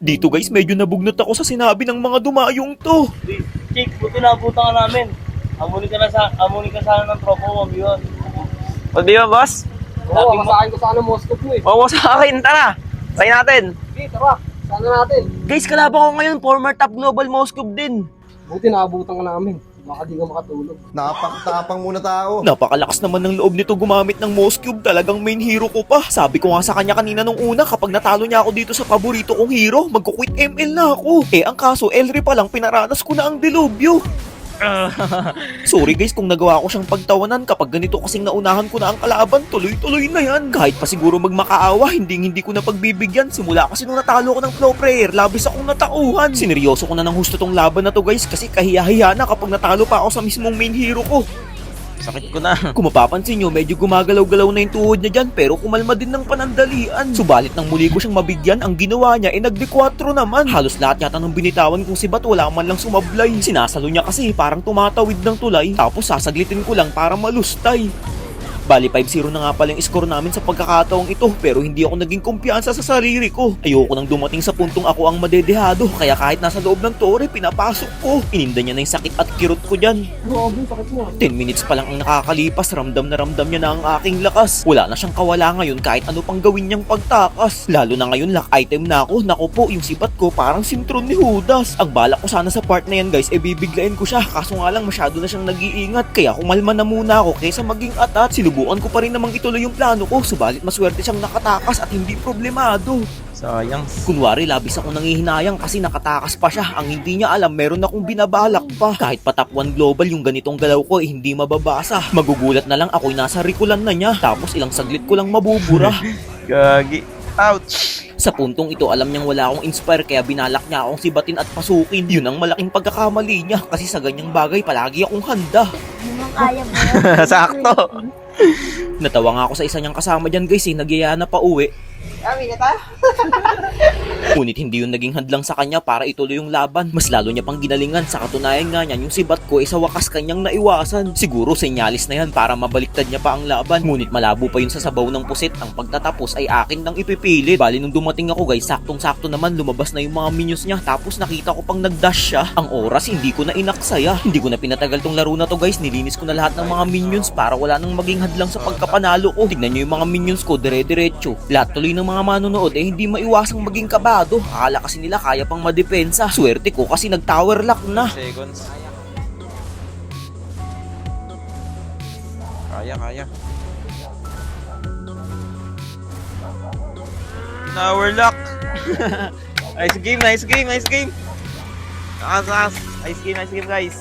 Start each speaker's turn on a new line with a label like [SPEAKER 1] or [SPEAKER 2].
[SPEAKER 1] Dito guys, medyo nabugnot ako sa sinabi ng mga dumayong to.
[SPEAKER 2] Chick, buti naabutan ka namin. Amunin ka na sa, amunin ka sana ng tropa mo, yun.
[SPEAKER 3] O di ba, boss?
[SPEAKER 2] Oo,
[SPEAKER 4] Kasakin ko sana Moscow mo eh.
[SPEAKER 3] Oo, sa akin, tara. Try natin.
[SPEAKER 4] Sige, tara. Sana natin.
[SPEAKER 3] Guys, kalaban ko ngayon, former top global cube din.
[SPEAKER 4] Buti naabutan ka namin. Baka di ka makatulog.
[SPEAKER 5] Napakatapang muna tao.
[SPEAKER 1] Napakalakas naman ng loob nito gumamit ng Mouse Cube. Talagang main hero ko pa. Sabi ko nga sa kanya kanina nung una, kapag natalo niya ako dito sa paborito kong hero, magkukwit ML na ako. Eh, ang kaso, Elri pa lang, pinaranas ko na ang delubyo. Sorry guys kung nagawa ko siyang pagtawanan kapag ganito kasing naunahan ko na ang kalaban, tuloy-tuloy na yan. Kahit pa siguro magmakaawa, hindi hindi ko na pagbibigyan. Simula kasi nung natalo ko ng flow prayer, labis akong natauhan. Sineryoso ko na ng husto tong laban na to guys kasi kahiya-hiya na kapag natalo pa ako sa mismong main hero ko.
[SPEAKER 3] Sakit ko na.
[SPEAKER 1] Kung mapapansin nyo, medyo gumagalaw-galaw na yung tuhod niya dyan pero kumalma din ng panandalian. Subalit nang muli ko siyang mabigyan, ang ginawa niya ay nagde 4 naman. Halos lahat yata ng binitawan kong si Bat wala man lang sumablay. Sinasalo niya kasi parang tumatawid ng tulay tapos sasaglitin ko lang para malustay. Bali 5-0 na nga pala yung score namin sa pagkakataong ito pero hindi ako naging kumpiyansa sa sarili ko. Ayoko nang dumating sa puntong ako ang madedehado kaya kahit nasa loob ng tore pinapasok ko. Ininda niya na yung sakit at kirot ko dyan.
[SPEAKER 4] Grabe, sakit mo.
[SPEAKER 1] 10 minutes pa lang ang nakakalipas, ramdam na ramdam niya na ang aking lakas. Wala na siyang kawala ngayon kahit ano pang gawin niyang pagtakas. Lalo na ngayon lock item na ako. Naku po, yung sipat ko parang simtron ni Judas. Ang balak ko sana sa part na yan guys, e bibiglain ko siya. Kaso nga lang masyado na siyang nag-iingat. Kaya kumalma na muna ako kaysa maging atat. Sinubukan ko pa rin namang ituloy yung plano ko. Subalit maswerte siyang nakatakas at hindi problemado.
[SPEAKER 3] Sayang.
[SPEAKER 1] Kunwari, labis ako nangihinayang kasi nakatakas pa siya. Ang hindi niya alam, meron akong binabalak pa. Kahit pa top 1 global, yung ganitong galaw ko, eh, hindi mababasa. Magugulat na lang ako'y nasa rikulan na niya. Tapos ilang saglit ko lang mabubura.
[SPEAKER 3] Gagi. Ouch.
[SPEAKER 1] Sa puntong ito, alam niyang wala akong inspire kaya binalak niya akong sibatin at pasukin. Yun ang malaking pagkakamali niya kasi sa ganyang bagay palagi akong handa.
[SPEAKER 6] Yung kaya mo.
[SPEAKER 3] Sakto.
[SPEAKER 1] Natawa nga ako sa isa niyang kasama dyan guys eh, nagyaya na pa uwi.
[SPEAKER 4] Kami na tayo.
[SPEAKER 1] Ngunit hindi yun naging hadlang sa kanya para ituloy yung laban. Mas lalo niya pang ginalingan sa katunayan nga niyan yung sibat ko ay sa wakas kanyang naiwasan. Siguro senyalis na yan para mabaliktad niya pa ang laban. Ngunit malabo pa yun sa sabaw ng pusit. Ang pagtatapos ay akin nang ipipilit. Bali nung dumating ako guys, saktong-sakto naman lumabas na yung mga minions niya. Tapos nakita ko pang nagdash siya. Ang oras hindi ko na inaksaya. Hindi ko na pinatagal tong laro na to guys. Nilinis ko na lahat ng mga minions para wala nang maging hadlang sa pagkapanalo ko. Tignan nyo yung mga minions ko, dire-diretso. Lahat tuloy ng mga manonood eh hindi maiwasang maging kabado. Akala kasi nila kaya pang madepensa. Swerte ko kasi nag-tower lock na.
[SPEAKER 3] Seconds. Kaya, kaya. Tower lock. nice game, nice game, nice game. Takas, takas. Nice game, nice game guys.